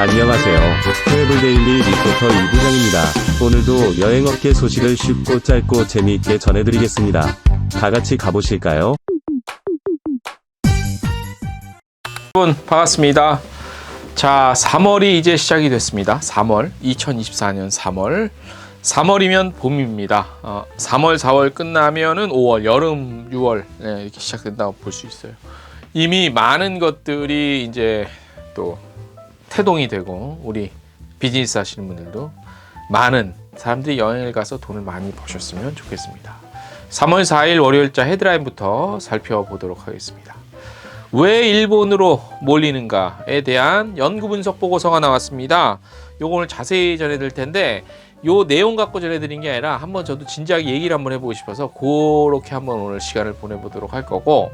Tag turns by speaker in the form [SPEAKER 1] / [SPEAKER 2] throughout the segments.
[SPEAKER 1] 안녕하세요. 트래블데일리 리포터 이부장입니다. 오늘도 여행업계 소식을 쉽고 짧고 재미있게 전해드리겠습니다. 다 같이 가보실까요?
[SPEAKER 2] 여러분 반갑습니다. 자, 3월이 이제 시작이 됐습니다. 3월 2024년 3월 3월이면 봄입니다. 어, 3월 4월 끝나면은 5월 여름 6월 네, 이렇게 시작된다고 볼 수 있어요. 이미 많은 것들이 이제 또 태동이 되고 우리 비즈니스 하시는 분들도 많은 사람들이 여행을 가서 돈을 많이 버셨으면 좋겠습니다. 3월 4일 월요일자 헤드라인부터 살펴보도록 하겠습니다. 왜 일본으로 몰리는가에 대한 연구 분석 보고서가 나왔습니다. 오늘 자세히 전해드릴 텐데 요 내용 갖고 전해드린 게 아니라 한번 저도 진지하게 얘기를 한번 해보고 싶어서 그렇게 한번 오늘 시간을 보내보도록 할 거고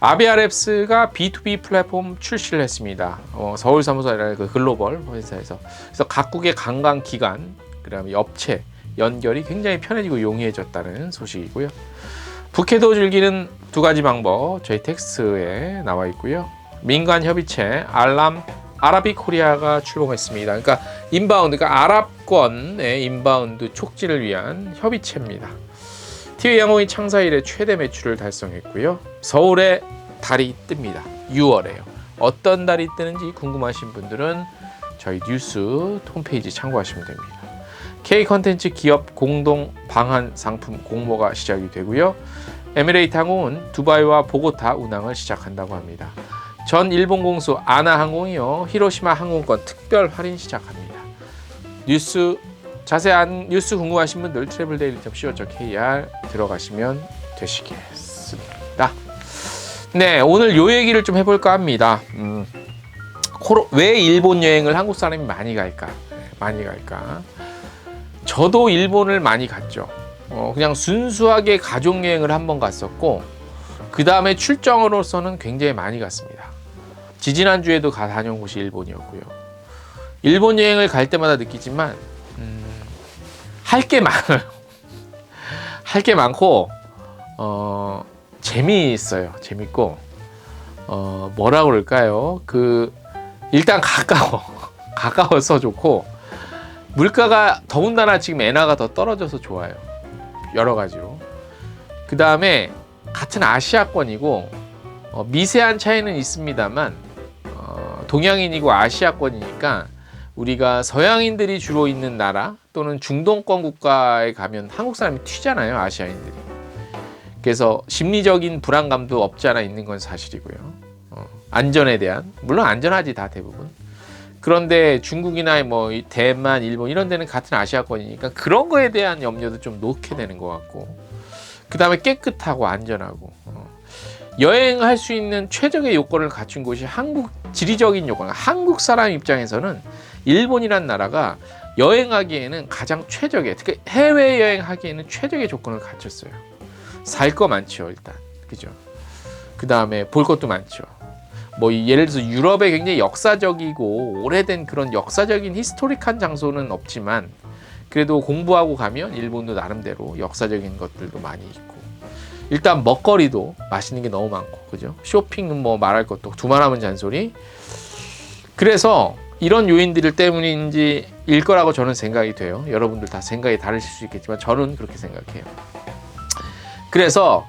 [SPEAKER 2] 아비아랩스가 B2B 플랫폼 출시를 했습니다. 어, 서울 사무소라는 그 글로벌 회사에서 그래서 각국의 관광 기관 그다음에 업체 연결이 굉장히 편해지고 용이해졌다는 소식이고요. 북해도 즐기는 두 가지 방법 저희 텍스트에 나와 있고요. 민간 협의체 알람 아라비 코리아가 출범했습니다. 그러니까 인바운드, 그러니까 아랍권의 인바운드 촉진을 위한 협의체입니다. TV 양호이 창사 이래 최대 매출을 달성했고요. 서울에 달이 뜹니다. 6월에요. 어떤 달이 뜨는지 궁금하신 분들은 저희 뉴스 홈페이지 참고하시면 됩니다. K 컨텐츠 기업 공동 방한 상품 공모가 시작이 되고요. 에미레이트 항공은 두바이와 보고타 운항을 시작한다고 합니다. 전 일본 공수 아나 항공이요 히로시마 항공권 특별 할인 시작합니다. 뉴스 자세한 뉴스 궁금하신 분들 트래블데일리.co.kr 들어가시면 되시겠습니다. 네 오늘 요 얘기를 좀 해볼까 합니다. 음, 왜 일본 여행을 한국 사람이 많이 갈까? 네, 많이 갈까? 저도 일본을 많이 갔죠. 어, 그냥 순수하게 가족 여행을 한 번 갔었고 그 다음에 출장으로서는 굉장히 많이 갔습니다. 지지난주에도 가 다녀온 곳이 일본이었고요. 일본 여행을 갈 때마다 느끼지만 음, 할 게 많아요. 할 게 많고 어, 재미있어요. 재밌고 어, 뭐라 그럴까요? 그 일단 가까워. 가까워서 좋고 물가가 더군다나 지금 엔화가 더 떨어져서 좋아요. 여러 가지로. 그 다음에 같은 아시아권이고 어, 미세한 차이는 있습니다만 어, 동양인이고 아시아권이니까 우리가 서양인들이 주로 있는 나라 또는 중동권 국가에 가면 한국 사람이 튀잖아요 아시아인들이. 그래서 심리적인 불안감도 없지 않아 있는 건 사실이고요. 어, 안전에 대한 물론 안전하지 다 대부분. 그런데 중국이나 뭐 대만, 일본 이런 데는 같은 아시아권이니까 그런 거에 대한 염려도 좀 놓게 되는 것 같고 그 다음에 깨끗하고 안전하고 어. 여행할 수 있는 최적의 요건을 갖춘 곳이 한국 지리적인 요건 한국 사람 입장에서는 일본이란 나라가 여행하기에는 가장 최적의 특히 해외 여행하기에는 최적의 조건을 갖췄어요. 살 거 많죠 일단. 그죠? 그 다음에 볼 것도 많죠. 뭐 예를 들어서 유럽에 굉장히 역사적이고 오래된 그런 역사적인 히스토릭한 장소는 없지만 그래도 공부하고 가면 일본도 나름대로 역사적인 것들도 많이 있고. 일단 먹거리도 맛있는 게 너무 많고. 그죠? 쇼핑은 뭐 말할 것도 두말하면 잔소리. 그래서 이런 요인들 때문인지 일 거라고 저는 생각이 돼요 여러분들 다 생각이 다르실 수 있겠지만 저는 그렇게 생각해요 그래서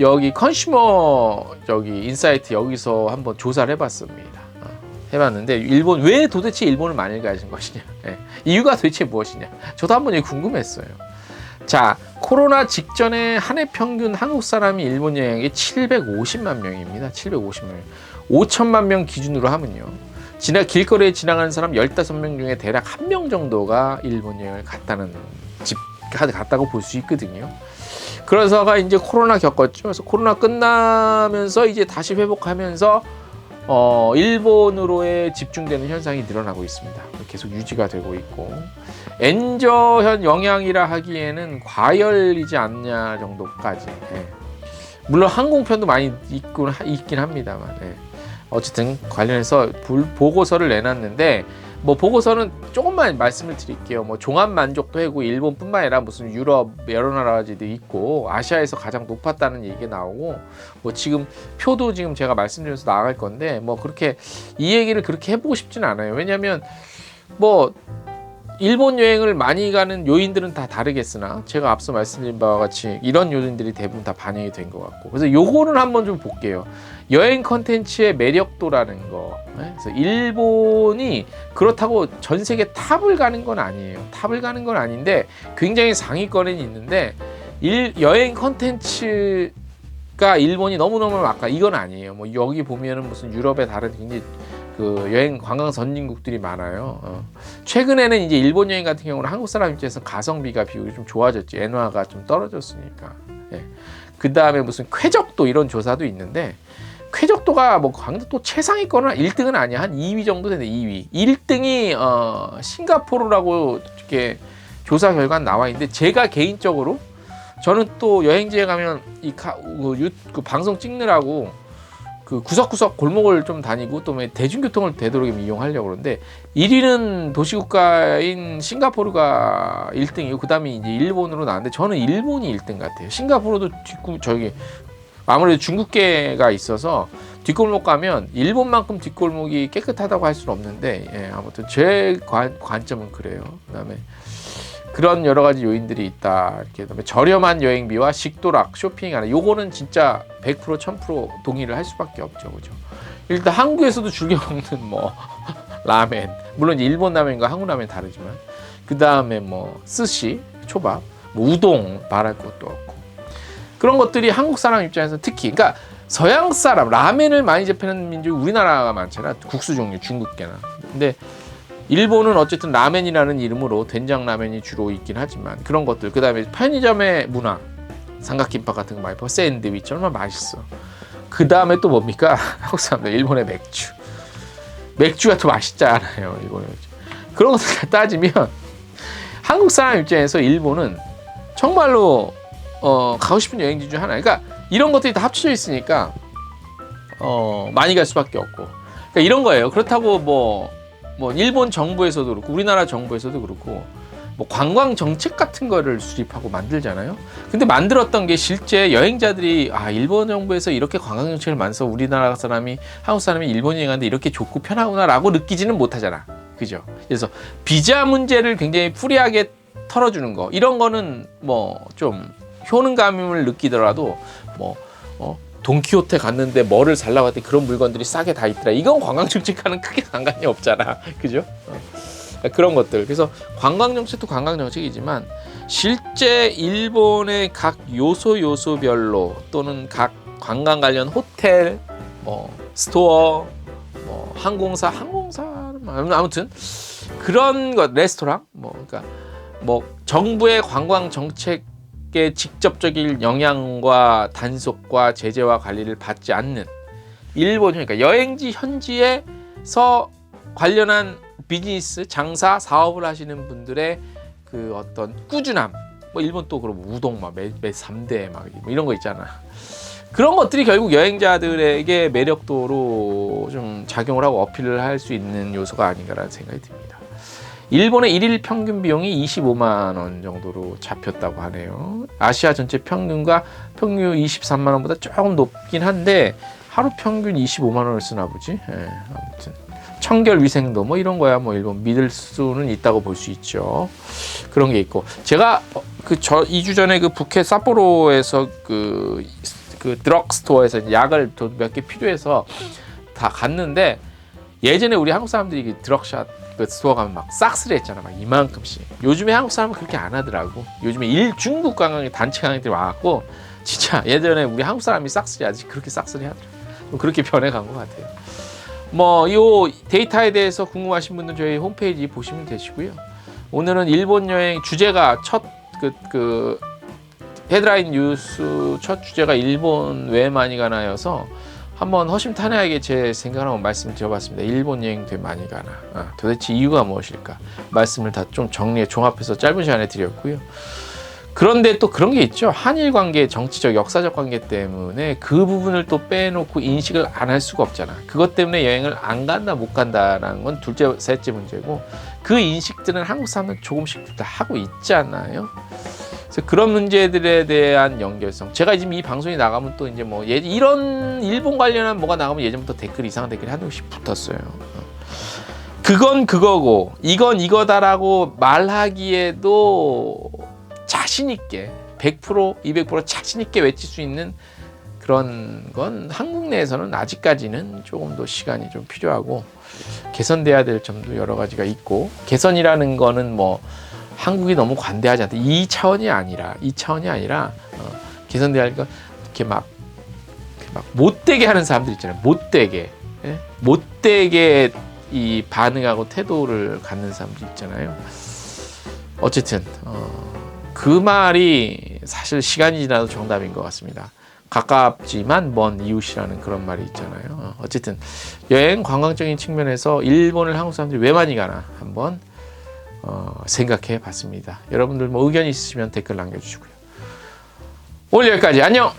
[SPEAKER 2] 여기 컨슈머 저기 인사이트 여기서 한번 조사를 해봤습니다. 어, 해봤는데 일본 왜 도대체 일본을 많이 가신 것이냐 예, 이유가 도대체 무엇이냐 저도 한번 궁금했어요. 자 코로나 직전에 한 해 평균 한국 사람이 일본 여행이 750만 명입니다. 750만 명. 5천만 명 기준으로 하면요. 지나 길거리에 지나가는 사람 15명 중에 대략 한 명 정도가 일본 여행을 갔다는 집 갔다고 볼 수 있거든요. 그래서가 이제 코로나 겪었죠. 그래서 코로나 끝나면서 이제 다시 회복하면서 어, 일본으로의 집중되는 현상이 늘어나고 있습니다. 계속 유지가 되고 있고 엔저현 영향이라 하기에는 과열이지 않냐 정도까지. 예. 물론 항공편도 많이 있긴, 있긴 합니다만 예. 어쨌든 관련해서 불, 보고서를 내놨는데 뭐 보고서는 조금만 말씀을 드릴게요. 뭐 종합 만족도 해고 일본뿐만 아니라 무슨 유럽 여러 나라지도 있고 아시아에서 가장 높았다는 얘기가 나오고 뭐 지금 표도 지금 제가 말씀드려서 나갈 건데 뭐 그렇게 이 얘기를 그렇게 해보고 싶지는 않아요. 왜냐하면 뭐 일본 여행을 많이 가는 요인들은 다 다르겠으나 제가 앞서 말씀드린 바와 같이 이런 요인들이 대부분 다 반영이 된 것 같고 그래서 요거는 한번 좀 볼게요. 여행 컨텐츠의 매력도라는 거. 네? 그래서 일본이 그렇다고 전 세계 탑을 가는 건 아니에요. 탑을 가는 건 아닌데 굉장히 상위권에 있는데 일, 여행 컨텐츠가 일본이 너무너무 아까 이건 아니에요. 뭐 여기 보면은 무슨 유럽의 다른 굉장히 그 여행 관광 선진국들이 많아요. 어. 최근에는 이제 일본 여행 같은 경우는 한국 사람 입장에서 가성비가 비율이 좀 좋아졌지. 엔화가 좀 떨어졌으니까. 예. 그 다음에 무슨 쾌적도 이런 조사도 있는데 쾌적도가 뭐 강도 최상위권은 1등은 아니야. 한 2위 정도 되네. 2위. 1등이 어 싱가포르라고 이렇게 조사 결과 나와 있는데 제가 개인적으로 저는 또 여행지에 가면 이 카, 그, 유, 그 방송 찍느라고 그 구석구석 골목을 좀 다니고 또뭐 대중교통을 되도록이면 이용하려고 그러는데 1위는 도시국가인 싱가포르가 1등이고 그다음에 이제 일본으로 나왔는데 저는 일본이 1등 같아요. 싱가포르도 뒷구 저기 아무래도 중국계가 있어서 뒷골목 가면 일본만큼 뒷골목이 깨끗하다고 할 수는 없는데 예, 아무튼 제 관, 관점은 그래요. 그다음에 그런 여러 가지 요인들이 있다. 이렇게 그다음에 저렴한 여행비와 식도락, 쇼핑하는 요거는 진짜 100% 1000% 동의를 할 수밖에 없죠. 그죠? 일단 한국에서도 즐겨 먹는 뭐 라멘. 물론 일본 라멘과 한국 라멘 다르지만 그다음에 뭐 스시, 초밥, 뭐 우동 말할 것도 없고. 그런 것들이 한국 사람 입장에서 특히 그러니까 서양 사람 라멘을 많이 접하는 민족이 우리나라가 많잖아. 국수 종류 중국계나. 근데 일본은 어쨌든 라멘이라는 이름으로 된장 라멘이 주로 있긴 하지만 그런 것들. 그다음에 편의점의 문화 삼각김밥 같은 거 많이 팔고 샌드위치 얼마나 맛있어. 그 다음에 또 뭡니까? 한국 사람들 일본의 맥주. 맥주가 더 맛있잖아요 일본의 맥주. 그런 것들 다 따지면 한국 사람 입장에서 일본은 정말로 어, 가고 싶은 여행지 중 하나 그러니까 이런 것들이 다 합쳐져 있으니까 어, 많이 갈 수밖에 없고 그러니까 이런 거예요 그렇다고 뭐 뭐 일본 정부에서도 그렇고 우리나라 정부에서도 그렇고 뭐 관광 정책 같은 거를 수립하고 만들잖아요. 근데 만들었던 게 실제 여행자들이 아 일본 정부에서 이렇게 관광 정책을 만들어서 우리나라 사람이 한국 사람이 일본 여행하는데 이렇게 좋고 편하구나라고 느끼지는 못하잖아. 그죠? 그래서 비자 문제를 굉장히 프리하게 털어주는 거 이런 거는 뭐 좀 효능감을 느끼더라도 뭐 어, 돈키호테 갔는데 뭐를 살라고 했더니 그런 물건들이 싸게 다 있더라. 이건 관광 정책과는 크게 상관이 없잖아. 그죠? 어. 그런 것들. 그래서 관광 정책도 관광 정책이지만 실제 일본의 각 요소 요소별로 또는 각 관광 관련 호텔, 뭐 스토어, 뭐 항공사, 항공사는 뭐 아무튼 그런 것 레스토랑 뭐 그러니까 뭐 정부의 관광 정책 에 직접적인 영향과 단속과 제재와 관리를 받지 않는 일본 그러니까 여행지 현지에서 관련한 비즈니스 장사 사업을 하시는 분들의 그 어떤 꾸준함 뭐 일본 또 그럼 우동 막매 삼대 막 이런 거 있잖아 그런 것들이 결국 여행자들에게 매력도로 좀 작용을 하고 어필을 할 수 있는 요소가 아닌가라는 생각이 듭니다. 일본의 일일 평균 비용이 25만 원 정도로 잡혔다고 하네요. 아시아 전체 평균과 평균 23만 원보다 조금 높긴 한데 하루 평균 25만 원을 쓰나 보지. 예, 아무튼 청결 위생도 뭐 이런 거야 뭐 일본 믿을 수는 있다고 볼 수 있죠. 그런 게 있고 제가 그 저 2주 전에 그 북해 사포로에서 그, 그 드럭스토어에서 약을 몇 개 필요해서 다 갔는데 예전에 우리 한국 사람들이 그 드럭샷 그 스토어 가면 막 싹스를 했잖아 막 이만큼씩. 요즘에 한국 사람은 그렇게 안 하더라고. 요즘에 일 중국 관광이 단체 관광들이 와갖고 진짜 예전에 우리 한국 사람이 싹스리 하지 그렇게 싹스리 하더라고 그렇게 변해간 것 같아요. 뭐 이 데이터에 대해서 궁금하신 분들 저희 홈페이지 보시면 되시고요. 오늘은 일본 여행 주제가 첫그 그 헤드라인 뉴스 첫 주제가 일본 왜 많이 가나여서 한번 허심탄회하게 제 생각을 한번 말씀을 드려봤습니다. 일본 여행 왜 많이 가나? 아, 도대체 이유가 무엇일까? 말씀을 다 좀 정리해 종합해서 짧은 시간에 드렸고요. 그런데 또 그런 게 있죠. 한일 관계, 정치적, 역사적 관계 때문에 그 부분을 또 빼놓고 인식을 안 할 수가 없잖아. 그것 때문에 여행을 안 간다, 못 간다라는 건 둘째, 셋째 문제고 그 인식들은 한국 사람은 조금씩 다 하고 있잖아요. 그래서 그런 문제들에 대한 연결성. 제가 지금 이 방송이 나가면 또 이제 뭐 예, 이런 일본 관련한 뭐가 나가면 예전부터 댓글 이상한 댓글이 한두 개씩 붙었어요. 그건 그거고 이건 이거다라고 말하기에도 자신 있게 100% 200% 자신 있게 외칠 수 있는 그런 건 한국 내에서는 아직까지는 조금 더 시간이 좀 필요하고 개선돼야 될 점도 여러 가지가 있고 개선이라는 거는 뭐 한국이 너무 관대하지 않다 이 차원이 아니라 이 차원이 아니라 어, 개선돼야 할건 이렇게 막, 이렇게 막 못되게 하는 사람들 있잖아요 못되게 예? 못되게 이 반응하고 태도를 갖는 사람들 있잖아요 어쨌든 어, 그 말이 사실 시간이 지나도 정답인 것 같습니다. 가깝지만 먼 이웃이라는 그런 말이 있잖아요. 어, 어쨌든 여행 관광적인 측면에서 일본을 한국 사람들이 왜 많이 가나 한번 어, 생각해 봤습니다. 여러분들 뭐 의견 있으시면 댓글 남겨주시고요. 오늘 여기까지 안녕.